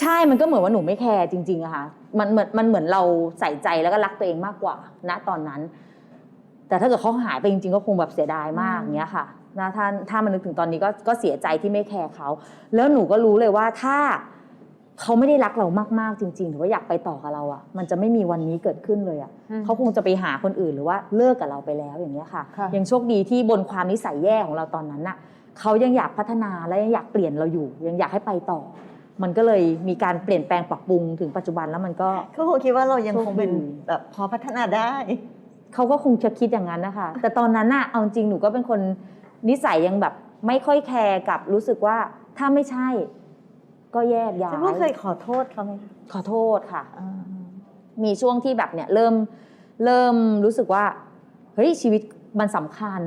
ใช่ มันก็เหมือนว่าหนูไม่แคร์จริงๆอะค่ะ มันเหมือนมันเหมือนเราใส่ใจแล้วก็รักตัวเองมากกว่า ณ ตอนนั้น แต่ถ้าเกิดเขาหายไปจริงๆ ก็คงแบบเสียดายมากอย่างเงี้ยค่ะนะถ้าถ้ามันนึกถึงตอนนี้ก็ก็เสียใจที่ไม่แคร์เขา แล้วหนูก็รู้เลยว่าถ้า เขาไม่ได้รักเรามากๆจริงๆหรือว่าอยากไปต่อกับเราอะมันจะไม่มีวันนี้เกิดขึ้นเลยอะอืมเขาคงจะไปหาคนอื่นหรือว่าเลิกกับเราไปแล้วอย่างเงี้ยค่ะค่ะยังโชคดีที่บนความนิสัยแย่ของเราตอนนั้นน่ะเขายังอยากพัฒนาและยังอยากเปลี่ยนเราอยู่ ยังอยากให้ไปต่อ มันก็เลยมีการเปลี่ยนแปลงปรับปรุงถึงปัจจุบันแล้วมันก็เขาคงคิดว่าเรายังคงเป็นโชคดีแบบพอพัฒนาได้เขาก็คงจะคิดอย่างนั้นนะคะแต่ตอนนั้นน่ะเอาจริงหนูก็เป็นคนนิสัยยังแบบไม่ค่อยแคร์กับรู้สึกว่าถ้าไม่ใช่ ก็แยกย้าจะยพูดเคยขอโทษเขาไหมขอโทษค่ะอ่ามีช่วงที่แบบเนี่ยเริ่มเริ่มรู้สึกว่า เฮ้ยชีวิตมันสำคัญ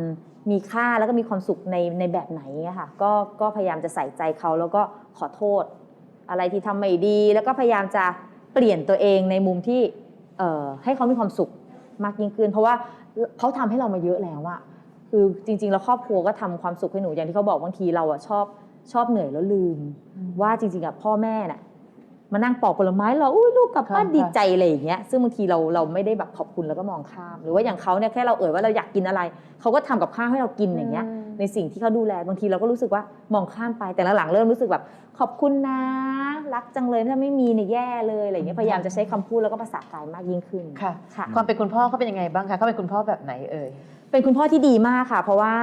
มีค่าแล้วก็มีความสุขในในแบบไหนอะค่ะก็ก็พยายามจะใส่ใจเขาแล้วก็ขอโทษ อะไรที่ทำไม่ดี แล้วก็พยายามจะเปลี่ยนตัวเองในมุมที่เอ่อให้เขามีความสุขมากยิ่งขึ้น เพราะว่าเขาทำให้เรามาเยอะแล้วอะคือจริงๆแล้วครอบครัวก็ทำความสุขให้หนูอย่างที่เขาบอกบางทีเราอะชอบ ชอบเหนื่อยแล้วลืม ว่าจริงๆอะพ่อแม่น่ะมานั่งปอกผลไม้เราอุ้ยลูกกลับบ้านค่ะดีใจอะไรอย่างเงี้ยซึ่งบางทีเราเราไม่ได้แบบขอบคุณแล้วก็มองข้าม หรือว่าอย่างเขาเนี่ยแค่เราเอ่ยว่าเราอยากกินอะไรเขาก็ทำกับข้าวให้เรากินอย่างเงี้ย ในสิ่งที่เขาดูแลบางทีเราก็รู้สึกว่ามองข้ามไปแต่หลังๆเริ่มรู้สึกแบบขอบคุณนะ รักจังเลยถ้าไม่มีเนี่ยแย่เลยอะไรอย่างเงี้ยพยายามจะใช้คำพูดแล้วก็ภาษากายมากยิ่งขึ้นค่ะค่ะ ความเป็นคุณพ่อเขาเป็นยังไงบ้างคะเขาเป็นคุณพ่อแบบไหนเอ่ยเป็นคุณพ่อที่ดีมากค่ะ เพราะว่า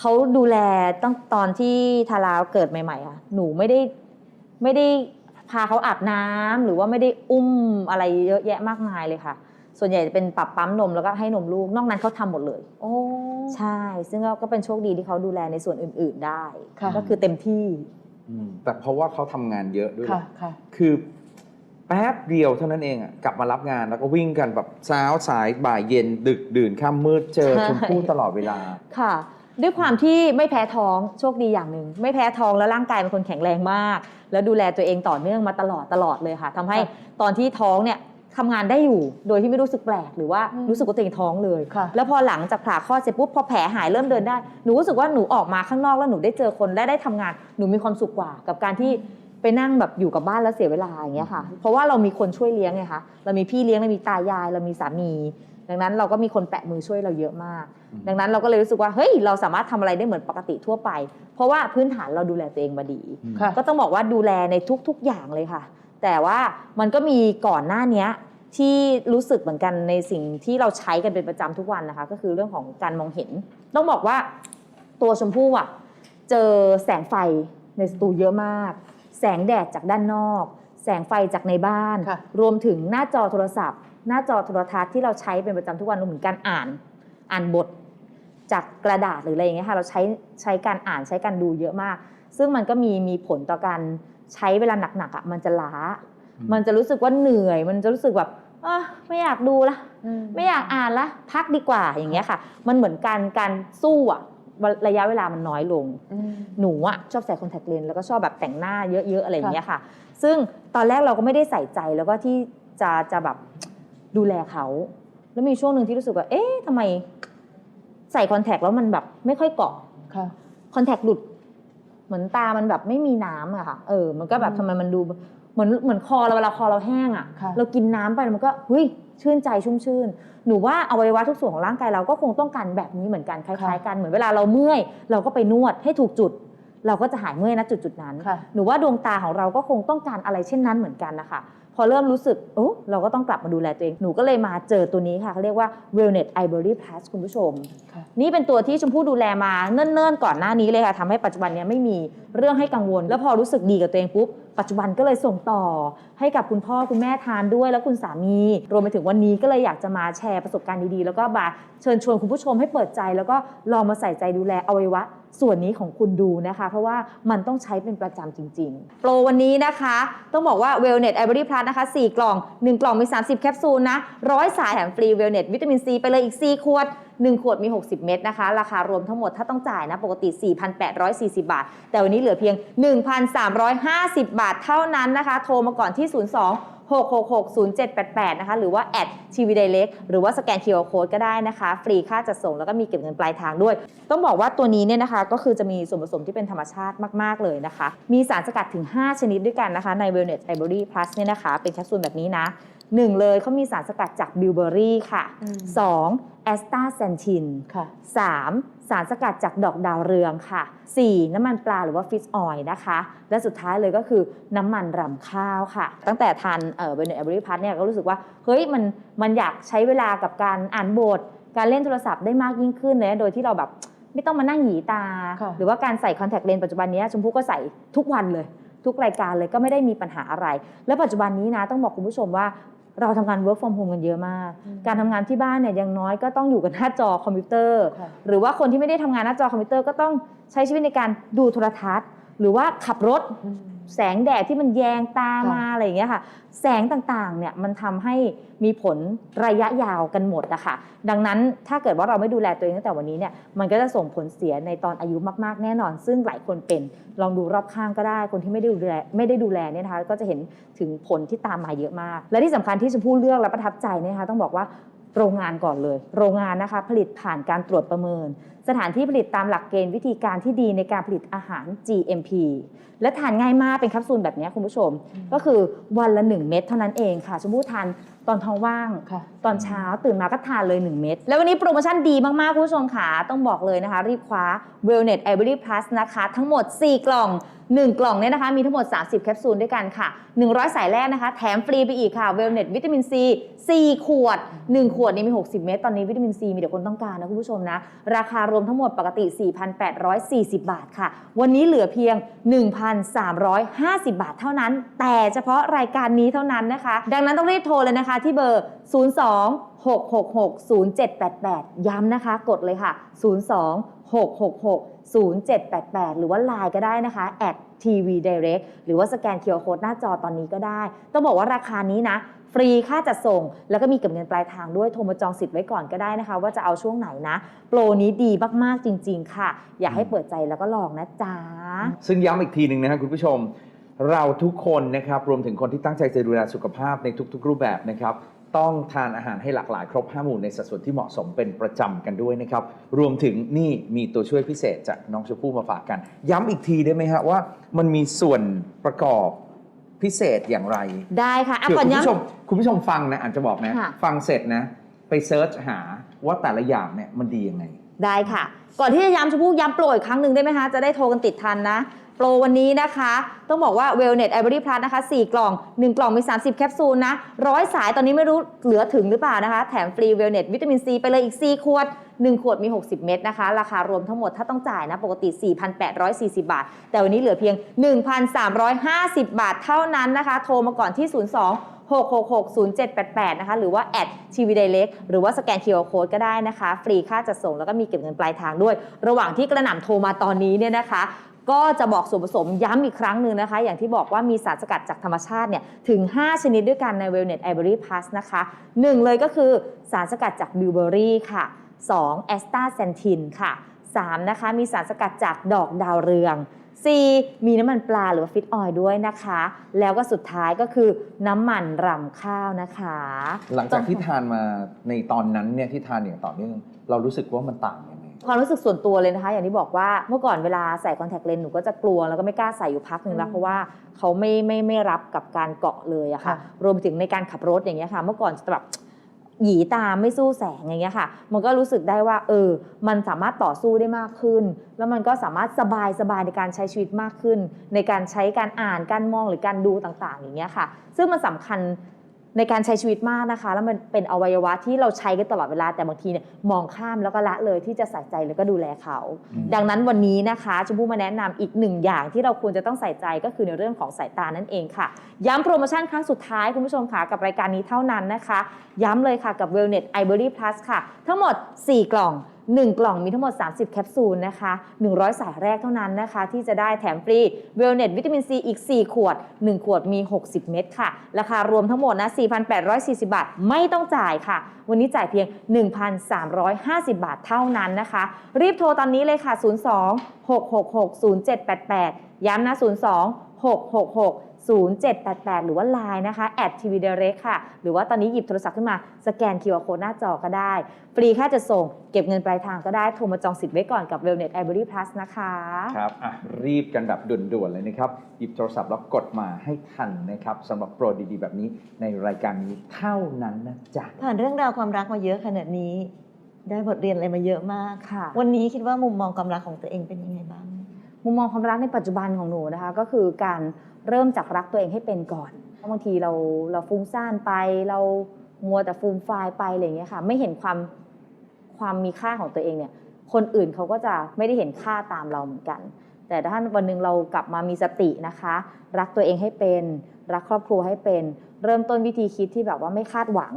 เขาดูแลตั้งตอนที่ทาราเกิดใหม่ๆค่ะหนูไม่ได้ไม่ได้พาเขาอาบน้ำหรือว่าไม่ได้อุ้มอะไรเยอะแยะมากมายเลยค่ะ ส่วนใหญ่จะเป็นปรับปั๊มนมแล้วก็ให้นมลูกนอกนั้นเขาทำหมดเลย โอ้ใช่ ซึ่งก็ก็เป็นโชคดีที่เขาดูแลในส่วนอื่น ๆได้ค่ะก็คือเต็มที่อืมแต่เพราะว่าเขาทำงานเยอะด้วยแหค่ะละค่ะคือแป๊บเดียวเท่านั้นเองอะกลับมารับงานแล้วก็วิ่งกันแบบเช้าสายบ่ายเย็นดึกดื่นค่ำมืดเจอใช่ชมพู่ตลอดเวลาค่ะ ด้วยความที่ไม่แพ้ท้องโชคดีอย่างหนึ่งไม่แพ้ท้องแล้วร่างกายเป็นคนแข็งแรงมาก แล้วดูแลตัวเองต่อเนื่องมาตลอดตลอดเลยค่ะทำให้ค่ะตอนที่ท้องเนี่ยทำงานได้อยู่โดยที่ไม่รู้สึกแปลกหรือว่าอืมรู้สึกว่าตัวเองท้องเลยค่ะแล้วพอหลังจากผ่าคลอดเสร็จปุ๊บพอแผลหายเริ่มเดินได้หนูรู้สึกว่าหนูออกมาข้างนอกแล้วหนูได้เจอคนและได้ทำงานหนูมีความสุขกว่ากับการที่ไปนั่งแบบอยู่กับบ้านแล้วเสียเวลาอย่างเงี้ยค่ะ เพราะว่าเรามีคนช่วยเลี้ยงไงคะ เรามีพี่เลี้ยง เรามีตายาย เรามีสามี ดังนั้นเราก็มีคนแปะมือช่วยเราเยอะมากอืมดังนั้นเราก็เลยรู้สึกว่าเฮ้ยเราสามารถทำอะไรได้เหมือนปกติทั่วไป เพราะว่าพื้นฐานเราดูแลตัวเองมาดีค่ะก็ต้องบอกว่าดูแลในทุก ๆอย่างเลยค่ะ แต่ว่ามันก็มีก่อนหน้าเนี้ยที่รู้สึกเหมือนกันในสิ่งที่เราใช้กันเป็นประจำทุกวันนะคะ ก็คือเรื่องของการมองเห็น ต้องบอกว่าตัวชมพู่อะเจอแสงไฟในสตูเยอะมาก แสงแดดจากด้านนอก แสงไฟจากในบ้านค่ะรวมถึงหน้าจอโทรศัพท์ หน้าจอโทรทัศน์ที่เราใช้เป็นประจำทุกวันรวมถึงการอ่านอ่านบท จากกระดาษหรืออะไรอย่างเงี้ยค่ะเราใช้ใช้การอ่านใช้การดูเยอะมาก ซึ่งมันก็มีมีผลต่อการใช้เวลาหนักๆอะมันจะล้าอืมมันจะรู้สึกว่าเหนื่อย มันจะรู้สึกแบบเอ้อไม่อยากดูละไม่อยากอ่านละพักดีกว่าอย่างเงี้ยค่ะ มันเหมือนการการสู้อะระยะเวลามันน้อยลงอืมหนูอะชอบใส่คอนแทคเลนส์แล้วก็ชอบแบบแต่งหน้าเยอะๆอะไรอย่างเงี้ยค่ะ ซึ่งตอนแรกเราก็ไม่ได้ใส่ใจแล้วก็ที่จะจะแบบ ดูแลเขา แล้วมีช่วงหนึ่งที่รู้สึกว่า เอ๊ะทำไมใส่คอนแทคแล้วมันแบบไม่ค่อยเกาะค่ะ คอนแทคหลุด เหมือนตามันแบบไม่มีน้ำอะค่ะ เออ มันก็แบบอืมทำไมมันดูเหมือนเหมือนคอเราเวลาคอเราแห้งอะค่ะ เรากินน้ำไปมันก็เฮ้ยชื่นใจชุ่มชื่น หนูว่าอวัยวะทุกส่วนของร่างกายเราก็คงต้องการแบบนี้เหมือนกันคล้ายๆ กันเหมือนเวลาเราเมื่อย เราก็ไปนวดให้ถูกจุด เราก็จะหายเมื่อยณจุดจุดๆนั้น ค่ะ หนูว่าดวงตาของเราก็คงต้องการอะไรเช่นนั้นเหมือนกันนะคะ พอเริ่มรู้สึกโอ้เราก็ต้องกลับมาดูแลตัวเอง หนูก็เลยมาเจอตัวนี้ค่ะเขาเรียกว่า Wellness Ivory Plus คุณผู้ชมค่ะนี่เป็นตัวที่ชมพู่ดูแลมาเนิ่นๆ ก่อนหน้านี้เลยค่ะทำให้ปัจจุบันเนี้ยไม่มีเรื่องให้กังวล แล้วพอรู้สึกดีกับตัวเองปุ๊บ ปัจจุบันก็เลยส่งต่อ ให้กับคุณพ่อคุณแม่ทานด้วย แล้วคุณสามี รวมไปถึงวันนี้ก็เลยอยากจะมาแชร์ประสบการณ์ดีๆ แล้วก็มาเชิญชวนคุณผู้ชมให้เปิดใจ แล้วก็ลองมาใส่ใจดูแลอวัยวะ ส่วนนี้ของคุณดูนะคะ เพราะว่ามันต้องใช้เป็นประจำจริง ๆ โปรวันนี้นะคะ ต้องบอกว่า Wellnet Ivory Plus นะคะ 4 กล่อง 1 กล่องมี 30 แคปซูลนะร้อยสายแถมฟรี Wellnet วิตามินซีไปเลยอีก 4 ขวด 1 ขวดมี 60 เม็ดนะคะ ราคารวมทั้งหมดถ้าต้องจ่ายนะ ปกติ 4,840 บาท แต่วันนี้เหลือเพียง 1,350 บาทเท่านั้นนะคะ โทรมาก่อนที่ 02 06660788 นะคะ หรือว่าแอดทีวีไดเล็กหรือว่าสแกน QR Code ก็ได้นะคะ ฟรีค่าจัดส่งแล้วก็มีเก็บเงินปลายทางด้วย ต้องบอกว่าตัวนี้เนี่ยนะคะ ก็คือจะมีส่วนผสมที่เป็นธรรมชาติมาก ๆ เลยนะคะ มีสารสกัดถึง 5 ชนิดด้วยกันนะคะ ใน Wellness Ivory Plus เนี่ยนะคะ เป็นแคปซูลแบบนี้นะ1เลยเขามีสารสกัดจากบิวเบอรี่ค่ะ 2. แอสตาแซนทินค่ะ 3. สารสกัดจากดอกดาวเรืองค่ะ 4. น้ำมันปลาหรือว่าฟิชออยล์นะคะ และสุดท้ายเลยก็คือน้ำมันรำข้าวค่ะ ตั้งแต่ทานเอ่อเบนเนตแอบริพัทเนี่ยก็รู้สึกว่า เฮ้ยมันมันอยากใช้เวลากับการอ่านบท การเล่นโทรศัพท์ได้มากยิ่งขึ้นเลยโดยที่เราแบบไม่ต้องมานั่งหยีตาค่ะหรือว่าการใส่คอนแทคเลนส์ปัจจุบันนี้ชมพู่ก็ใส่ทุกวันเลย ทุกรายการเลยก็ไม่ได้มีปัญหาอะไร และปัจจุบันนี้นะต้องบอกคุณผู้ชมว่า เราทำงาน work from home กันเยอะมาก การทำงานที่บ้านเนี่ยอยังน้อยก็ต้องอยู่กับหน้าจอคอมพิวเตอร์ ค่ะ หรือว่าคนที่ไม่ได้ทำงานหน้าจอคอมพิวเตอร์ก็ต้องใช้ชีวิตในการดูโทรทัศน์ หรือว่าขับรถ อืม แสงแดดที่มันแยงตาค่ะมาอะไรอย่างเงี้ยค่ะ แสงต่างๆเนี่ยมันทำให้มีผลระยะยาวกันหมดนะคะดังนั้นถ้าเกิดว่าเราไม่ดูแลตัวเองตั้งแต่วันนี้เนี่ยมันก็จะส่งผลเสียในตอนอายุมากๆ แน่นอน ซึ่งหลายคนเป็นลองดูรอบข้างก็ได้ คนที่ไม่ได้ดูแลไม่ได้ดูแลเนี่ยนะคะก็จะเห็นถึงผลที่ตามมาเยอะมาก และที่สำคัญที่ชมพู่เลือกและประทับใจเนยนะคะต้องบอกว่าโรงงานก่อนเลย โรงงานนะคะผลิตผ่านการตรวจประเมิน สถานที่ผลิตตามหลักเกณฑ์วิธีการที่ดีในการผลิตอาหาร GMP และทานง่ายมากเป็นแคปซูลแบบนี้คุณผู้ชม ก็คือวันละ 1 เม็ดเท่านั้นเองค่ะ ชมพู่ทานตอนท้องว่างค่ะตอนเช้าตื่นมาก็ทานเลย 1 เม็ดแล้ววันนี้โปรโมชั่นดีมาก ๆ คุณผู้ชมค่ะ ต้องบอกเลยนะคะ รีบคว้า Wellnet Ivory Plus นะคะ ทั้งหมด 4 กล่อง 1 กล่องเนี่ยนะคะ มีทั้งหมด 30 แคปซูลด้วยกันค่ะ 100 สายแรกนะคะ แถมฟรีไปอีกค่ะ Wellnet วิตามินซี4ขวด 1 ขวดนี้มี 60 เม็ดตอนนี้วิตามินซีมีแต่คนต้องการนะคุณผู้ชมนะราคารวมทั้งหมดปกติ 4,840 บาทค่ะ วันนี้เหลือเพียง 1,350 บาทเท่านั้น แต่เฉพาะรายการนี้เท่านั้นนะคะ ดังนั้นต้องรีบโทรเลยนะคะที่เบอร์ 02 666 0788 ย้ำนะคะ กดเลยค่ะ 02 666 0788 หรือว่า Line ก็ได้นะคะแอด TV Direct หรือว่าสแกน QR Code หน้าจอตอนนี้ก็ได้ ต้องบอกว่าราคานี้นะ ฟรีค่าจัดส่ง แล้วก็มีเก็บเงินปลายทางด้วยโทรมาจองสิทธิ์ไว้ก่อนก็ได้นะคะ ว่าจะเอาช่วงไหนนะ โปรนี้ดีมาก ๆ จริง ๆ ค่ะ อยากให้เปิดใจแล้วก็ลองนะจ๊ะ ซึ่งย้ำอีกทีหนึ่งนะครับคุณผู้ชม เราทุกคนนะครับรวมถึงคนที่ตั้งใจจะดูแลสุขภาพในทุก ๆ รูปแบบนะครับ ต้องทานอาหารให้หลากหลายครบ 5 หมู่ในสัดส่วนที่เหมาะสมเป็นประจำกันด้วยนะครับ รวมถึงนี่มีตัวช่วยพิเศษจากน้องชมพู่มาฝากกัน ย้ำอีกทีได้ไหมฮะว่า มันมีส่วนประกอบพิเศษอย่างไรได้ค่ะอะเผื่อก่อนคุณย้ำผู้ชมคุณผู้ชมฟังนะอาจจะบอกนะ ค่ะ ฟังเสร็จนะ ไปเซิร์ชหาว่าแต่ละอย่างเนี่ยมันดียังไง ได้ค่ะ ก่อนที่จะย้ำชมพู่ย้ำโปรอีกครั้งหนึ่งได้ไหมคะ จะได้โทรกันติดทันนะ โปรวันนี้นะคะ ต้องบอกว่า Wellnet Ivory Plus นะคะ 4 กล่อง 1 กล่องมี 30 แคปซูลนะร้อยสายตอนนี้ไม่รู้เหลือถึงหรือเปล่านะคะ แถมฟรี Wellnet วิตามินซีไปเลยอีก 4 ขวด 1 ขวดมี 60 เม็ดนะคะ ราคารวมทั้งหมดถ้าต้องจ่ายนะ ปกติ 4,840 บาท แต่วันนี้เหลือเพียง 1,350 บาทเท่านั้นนะคะ โทรมาก่อนที่ 02 6660788 นะคะ หรือว่าแอดทีวีไดเล็กหรือว่าสแกน QR Code ก็ได้นะคะ ฟรีค่าจัดส่งแล้วก็มีเก็บเงินปลายทางด้วย ระหว่างที่กระหน่ำโทรมาตอนนี้เนี่ยนะคะก็จะบอกส่วนผสมย้ำอีกครั้งหนึ่งนะคะ อย่างที่บอกว่ามีสารสกัดจากธรรมชาติเนี่ยถึง 5 ชนิดด้วยกันใน Wellnet Ivory Plus นะคะ 1 เลยก็คือสารสกัดจากบิวเบอรี่ค่ะ 2. แอสตาแซนทินค่ะ 3. นะคะ มีสารสกัดจากดอกดาวเรือง 4. มีน้ำมันปลาหรือว่าฟิตออยล์ด้วยนะคะ แล้วก็สุดท้ายก็คือน้ำมันรำข้าวนะคะ หลังจากที่ทานมาในตอนนั้นเนี่ยที่ทานอย่างต่อเนื่องเรารู้สึกว่ามันต่างยังไงความรู้สึกส่วนตัวเลยนะคะ อย่างที่บอกว่าเมื่อก่อนเวลาใส่คอนแทคเลนส์หนูก็จะกลัวแล้วก็ไม่กล้าใส่อยู่พักหนึ่งแล้วอืมเพราะว่าเขาไม่ไม่ไม่รับกับการเกาะเลยอะค่ะค่ะรวมไปถึงในการขับรถอย่างเงี้ยค่ะ เมื่อก่อนจะแบบ หยีตามไม่สู้แสงอย่างเงี้ยค่ะ มันก็รู้สึกได้ว่าเออ มันสามารถต่อสู้ได้มากขึ้น แล้วมันก็สามารถสบายสบายในการใช้ชีวิตมากขึ้น ในการใช้การอ่านการมองหรือการดูต่างๆ อย่างเงี้ยค่ะ ซึ่งมันสำคัญ ในการใช้ชีวิตมากนะคะ แล้วมันเป็นอวัยวะที่เราใช้กันตลอดเวลาแต่บางทีเนี่ยมองข้ามแล้วก็ละเลยที่จะใส่ใจแล้วก็ดูแลเขาอืมดังนั้นวันนี้นะคะชมพู่มาแนะนำอีกหนึ่งอย่างที่เราควรจะต้องใส่ใจก็คือในเรื่องของสายตานั่นเองค่ะ ย้ำโปรโมชั่นครั้งสุดท้ายคุณผู้ชมค่ะกับรายการนี้เท่านั้นนะคะ ย้ำเลยค่ะกับ Wellnet Ivory Plus ค่ะ ทั้งหมด 4 กล่อง1 กล่องมีทั้งหมด 30 แคปซูลนะคะ 100 สายแรกเท่านั้นนะคะ ที่จะได้แถมฟรี Wellnet วิตามินซีอีก 4 ขวด 1 ขวดมี 60 เม็ดค่ะ ราคารวมทั้งหมดนะ 4,840 บาท ไม่ต้องจ่ายค่ะ วันนี้จ่ายเพียง 1,350 บาทเท่านั้นนะคะ รีบโทรตอนนี้เลยค่ะ 02 666 0788 ย้ำนะ 02 666 0788 หรือว่า Line นะคะ at tv direct ค่ะ หรือว่าตอนนี้หยิบโทรศัพท์ขึ้นมา สแกน QR code หน้าจอก็ได้ ฟรีค่าจะส่ง เก็บเงินปลายทางก็ได้ โทรมาจองสิทธิ์ไว้ก่อนกับ Wellnet Ivory Plus นะคะ ครับอะรีบกันแบบด่วนๆเลยนะครับ หยิบโทรศัพท์แล้วกดมาให้ทันนะครับสำหรับโปรดีๆ แบบนี้ในรายการนี้เท่านั้นนะจ๊ะ ผ่านเรื่องราวความรักมาเยอะขนาดนี้ ได้บทเรียนอะไรมาเยอะมาก ค่ะ วันนี้คิดว่ามุมมองความรักของตัวเองเป็นยังไงบ้าง มุมมองความรักในปัจจุบันของหนูนะคะ ก็คือการเริ่มจากรักตัวเองให้เป็นก่อนบางทีเราเราฟุ้งซ่านไป เรามัวแต่ฟูมฟายไปอะไรอย่างเงี้ยค่ะ ไม่เห็นความความมีค่าของตัวเองเนี่ย คนอื่นเขาก็จะไม่ได้เห็นค่าตามเราเหมือนกัน แต่ถ้าวันหนึ่งเรากลับมามีสตินะคะ รักตัวเองให้เป็น รักครอบครัวให้เป็น เริ่มต้นวิธีคิดที่แบบว่าไม่คาดหวัง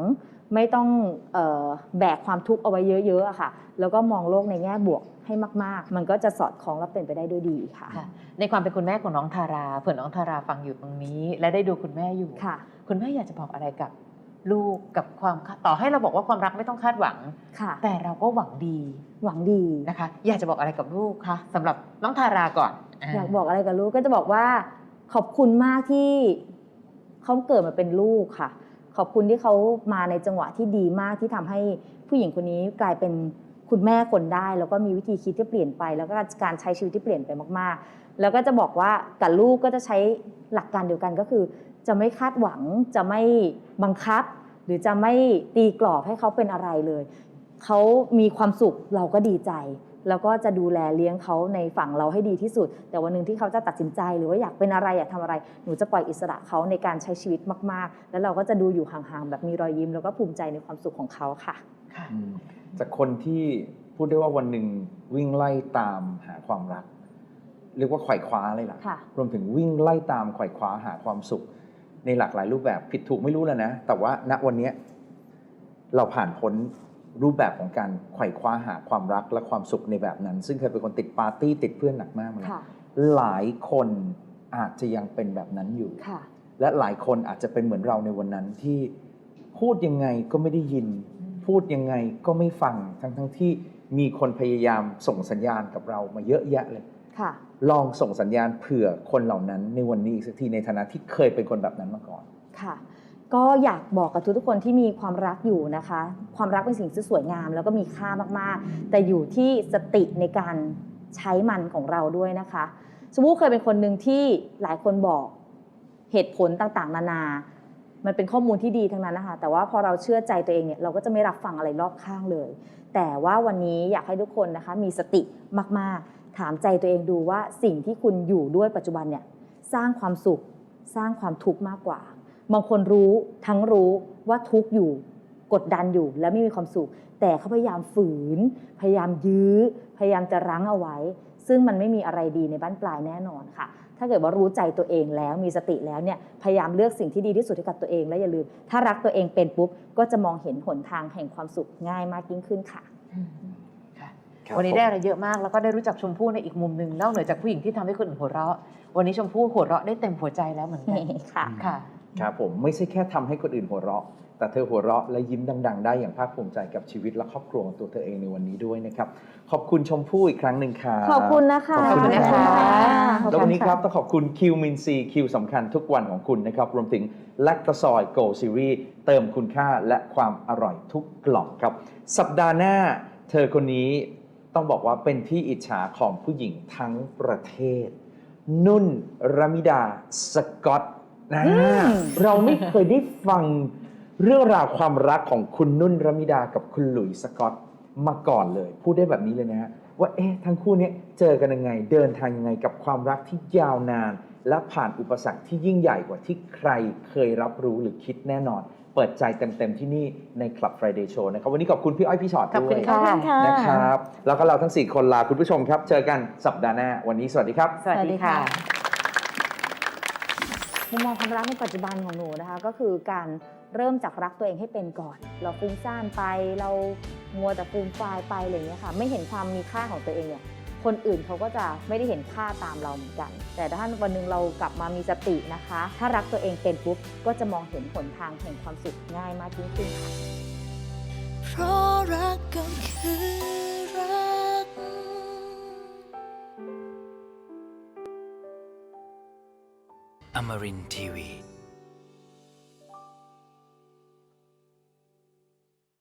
ไม่ต้องเออแบกความทุกข์เอาไว้เยอะๆอะค่ะ แล้วก็มองโลกในแง่บวกให้มาก ๆ มันก็จะสอดคล้องและเป็นไปได้ด้วยดีค่ะค่ะ ในความเป็นคุณแม่ของน้องทาราเผื่อน้องทาราฟังอยู่ตรงนี้ และได้ดูคุณแม่อยู่ค่ะ คุณแม่อยากจะบอกอะไรกับลูกกับความคาต่อให้เราบอกว่าความรักไม่ต้องคาดหวังค่ะแต่เราก็หวังดี หวังดีนะคะ อยากจะบอกอะไรกับลูกคะสำหรับน้องทาราก่อน อยากบอกอะไรกับลูกก็จะบอกว่า ขอบคุณมากที่เขาเกิดมาเป็นลูกค่ะ ขอบคุณที่เขามาในจังหวะที่ดีมากที่ทำให้ผู้หญิงคนนี้กลายเป็นคุณแม่คนได้ แล้วก็มีวิธีคิดที่เปลี่ยนไป แล้วก็การใช้ชีวิตที่เปลี่ยนไปมาก ๆ แล้วก็จะบอกว่ากับลูกก็จะใช้หลักการเดียวกันก็คือ จะไม่คาดหวังจะไม่บังคับ หรือจะไม่ตีกรอบให้เขาเป็นอะไรเลยเขามีความสุขเราก็ดีใจ แล้วก็จะดูแลเลี้ยงเขาในฝั่งเราให้ดีที่สุด แต่วันหนึ่งที่เขาจะตัดสินใจหรือว่าอยากเป็นอะไรอยากทำอะไร หนูจะปล่อยอิสระเขาในการใช้ชีวิตมาก ๆ แล้วเราก็จะดูอยู่ห่างๆแบบมีรอยยิ้ม แล้วก็ภูมิใจในความสุขของเขาค่ะค่ะอืมจากคนที่พูดได้ว่าวันหนึ่งวิ่งไล่ตามหาความรัก เรียกว่าไขว่คว้าเลยล่ะค่ะรวมถึงวิ่งไล่ตามไขว่คว้าหาความสุข ในหลากหลายรูปแบบผิดถูกไม่รู้แล้วนะ แต่ว่าณวันเนี้ยเราผ่านพ้น รูปแบบของการไขว่คว้าหาความรักและความสุขในแบบนั้น ซึ่งเคยเป็นคนติดปาร์ตี้ติดเพื่อนหนักมากมาแล้วค่ะหลายคนอาจจะยังเป็นแบบนั้นอยู่ค่ะและหลายคนอาจจะเป็นเหมือนเราในวันนั้นที่พูดยังไงก็ไม่ได้ยิน พูดยังไงก็ไม่ฟังทั้งทั้งๆที่มีคนพยายามส่งสัญญาณกับเรามาเยอะแยะเลยค่ะลองส่งสัญญาณเผื่อคนเหล่านั้นในวันนี้อีกสักทีในฐานะที่เคยเป็นคนแบบนั้นมาก่อน ค่ะ ก็อยากบอกกับทุกๆคนที่มีความรักอยู่นะคะ ความรักเป็นสิ่งที่สวยงาม แล้วก็มีค่ามากๆ แต่อยู่ที่สติในการใช้มันของเราด้วยนะคะชมพู่เคยเป็นคนหนึ่งที่หลายคนบอกเหตุผลต่างๆ นานา มันเป็นข้อมูลที่ดีทั้งนั้นนะคะ แต่ว่าพอเราเชื่อใจตัวเองเนี่ยเราก็จะไม่รับฟังอะไรรอบข้างเลย แต่ว่าวันนี้อยากให้ทุกคนนะคะ มีสติมากๆ ถามใจตัวเองดูว่าสิ่งที่คุณอยู่ด้วยปัจจุบันเนี่ยสร้างความสุขสร้างความทุกข์มากกว่า บางคนรู้ทั้งรู้ว่าทุกข์อยู่ กดดันอยู่และไม่มีความสุข แต่เขาพยายามฝืน พยายามยื้อ พยายามจะรั้งเอาไว้ ซึ่งมันไม่มีอะไรดีในบ้านปลายแน่นอนค่ะ ถ้าเกิดว่ารู้ใจตัวเองแล้วมีสติแล้วเนี่ยพยายามเลือกสิ่งที่ดีที่สุดให้กับตัวเองและอย่าลืม ถ้ารักตัวเองเป็นปุ๊บก็จะมองเห็นหนทางแห่งความสุขง่ายมากยิ่งขึ้นค่ะค่ะครับวันนี้ผมได้อะไรเยอะมากแล้วก็ได้รู้จักชมพู่ในอีกมุมหนึ่งนอกเหนือจากผู้หญิงที่ทำให้คนอื่นหัวเราะ วันนี้ชมพู่หัวเราะได้เต็มหัวใจแล้วเหมือนกันค่ะค่ะ ครับผมไม่ใช่แค่ทำให้คนอื่นหัวเราะ แต่เธอหัวเราะและยิ้มดัง ๆ ได้อย่างภาคภูมิใจกับชีวิตและครอบครัวของตัวเธอเองในวันนี้ด้วยนะครับ ขอบคุณชมพู่อีกครั้งหนึ่งครับขอบคุณนะคะขอบคุณนะคะขอบแล้วคุวันณนี้ครับต้องขอบคุณคิวมินซีคิวสำคัญทุกวันของคุณนะครับ รวมถึงแลคตาซอยโกซีรีส์เติมคุณค่าและความอร่อยทุกกล่องครับ สัปดาห์หน้า เธอคนนี้ต้องบอกว่าเป็นที่อิจฉาของผู้หญิงทั้งประเทศ นุ่นรมิดาสกอต นะอืมเราไม่เคยได้ฟังเรื่องราวความรักของคุณนุ่นรมิดากับคุณหลุยส์สกอตมาก่อนเลย พูดได้แบบนี้เลยนะฮะว่าเอ๊ะทั้งคู่เนี้เจอกันยังไง เดินทางยังไงกับความรักที่ยาวนาน และผ่านอุปสรรคที่ยิ่งใหญ่กว่าที่ใครเคยรับรู้หรือคิดแน่นอน เปิดใจเต็ม ๆ ที่นี่ใน Club Friday Show นะครับ วันนี้ขอบคุณพี่อ้อยพี่ชอตขอบด้วคุณยค่ะ นะครับ แล้วก็เราทั้ง 4 คนลาคุณผู้ชมครับ เจอกันสัปดาห์หน้าวันนี้สวัสดีครับ สวัสดีค่ะ มุมมองความรักในปัจจุบันของหนูนะคะ ก็คือการเริ่มจากรักตัวเองให้เป็นก่อน เราฟุ้งซ่านไปเรามัวแต่ฟูมฟายไปอะไรอย่างเงี้ยค่ะ ไม่เห็นความมีค่าของตัวเองเนี่ยคนอื่นเขาก็จะไม่ได้เห็นค่าตามเราเหมือนกัน แต่ถ้าวันหนึ่งเรากลับมามีสตินะคะ ถ้ารักตัวเองเป็นปุ๊บก็จะมองเห็นหนทางแห่งความสุขง่ายมากยิ่งขึ้นค่ะเพราะรักก็คือรัก Amarin Tiwi.